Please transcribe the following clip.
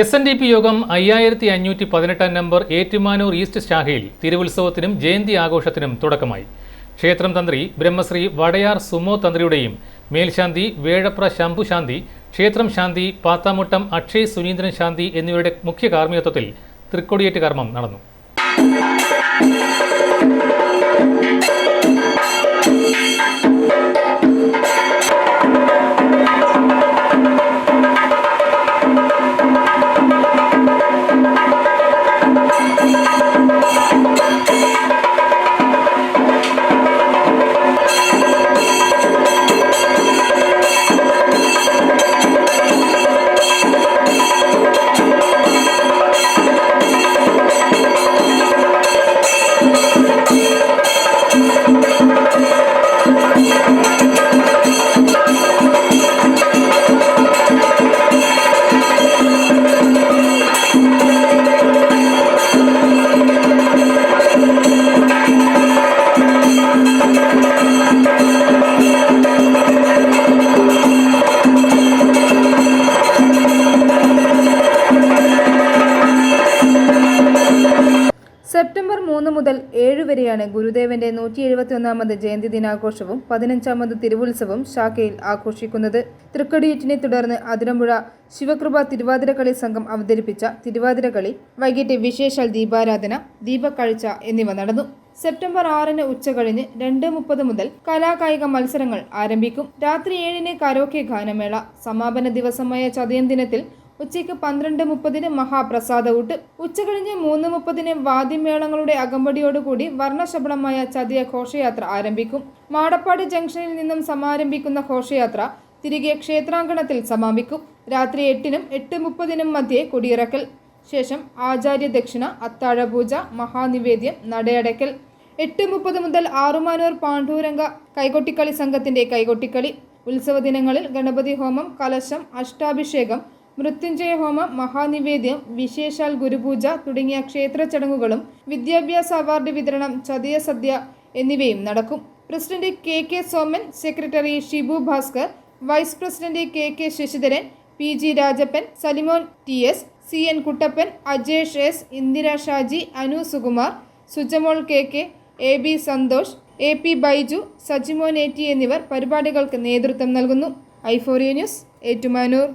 S N D P യോഗം അയ്യായിരത്തി അഞ്ഞൂറ്റി പതിനെട്ടാം നമ്പർ ഏറ്റുമാനൂർ ഈസ്റ്റ് ശാഖയിൽ തിരുവുത്സവത്തിനും ജയന്തി ആഘോഷത്തിനും തുടക്കമായി. ക്ഷേത്രം തന്ത്രി ബ്രഹ്മശ്രീ വടയാർ സുമോ തന്ത്രിയുടെയും മേൽശാന്തി വേഴപ്ര ശംഭു ശാന്തി ക്ഷേത്രം ശാന്തി പാത്താമുട്ടം അക്ഷയ് സുനീന്ദ്രൻ ശാന്തി എന്നിവരുടെ മുഖ്യ കാർമ്മികത്വത്തിൽ തൃക്കൊടിയേറ്റ് കർമ്മം നടന്നു. സെപ്റ്റംബർ മൂന്ന് മുതൽ ഏഴ് വരെയാണ് ഗുരുദേവന്റെ നൂറ്റി എഴുപത്തിയൊന്നാമത് ജയന്തി ദിനാഘോഷവും പതിനഞ്ചാമത് തിരുവുത്സവം ശാഖയിൽ ആഘോഷിക്കുന്നത്. തൃക്കടിയേറ്റിനെ തുടർന്ന് അതിരമ്പുഴ ശിവകൃപ തിരുവാതിരക്കളി സംഘം അവതരിപ്പിച്ച തിരുവാതിരക്കളി വൈകിട്ട് വിശേഷാൽ ദീപാരാധന ദീപക്കാഴ്ച എന്നിവ നടന്നു. സെപ്റ്റംബർ ആറിന് ഉച്ചകഴിഞ്ഞ് രണ്ട് മുപ്പത് മുതൽ കലാകായിക മത്സരങ്ങൾ ആരംഭിക്കും. രാത്രി ഏഴിന് കരോക്കെ ഗാനമേള സമാപന ദിവസമായ ചതയം ദിനത്തിൽ ഉച്ചയ്ക്ക് പന്ത്രണ്ട് മുപ്പതിന് മഹാപ്രസാദ ഊട്ട് ഉച്ചകഴിഞ്ഞ് മൂന്ന് മുപ്പതിന് വാദ്യമേളങ്ങളുടെ അകമ്പടിയോടുകൂടി വർണശബളമായ ചതിയ ഘോഷയാത്ര ആരംഭിക്കും. മാടപ്പാടി ജംഗ്ഷനിൽ നിന്നും സമാരംഭിക്കുന്ന ഘോഷയാത്ര തിരികെ ക്ഷേത്രാങ്കണത്തിൽ സമാപിക്കും. രാത്രി എട്ടിനും എട്ട് മുപ്പതിനും മധ്യേ കൊടിയിറക്കൽ. ശേഷം ആചാര്യ ദക്ഷിണ അത്താഴപൂജ മഹാനിവേദ്യം നടയടയ്ക്കൽ. എട്ട് മുപ്പത് മുതൽ ആറുമാനൂർ പാണ്ഡൂരംഗ കൈകൊട്ടിക്കളി സംഘത്തിന്റെ കൈകൊട്ടിക്കളി. ഉത്സവ ദിനങ്ങളിൽ ഗണപതി ഹോമം കലശം അഷ്ടാഭിഷേകം മൃത്യുഞ്ജയ ഹോമം മഹാനിവേദ്യം വിശേഷാൽ ഗുരുപൂജ തുടങ്ങിയ ക്ഷേത്ര ചടങ്ങുകളും വിദ്യാഭ്യാസ അവാർഡ് വിതരണം ചതിയ സദ്യ എന്നിവയും നടക്കും. President K K Soman secretary Shibu Bhaskar vice president K K Sasidharan P G Rajappan Salimon T S C N Kuttappan Ajesh S Indira Shaji Anu Sukumar Sujamol K K A B Santhosh A P Baiju Sajimon A T എന്നിവർ പരിപാടികൾക്ക് നേതൃത്വം നൽകുന്നു. ഐഫോറിയ news Ettumanoor.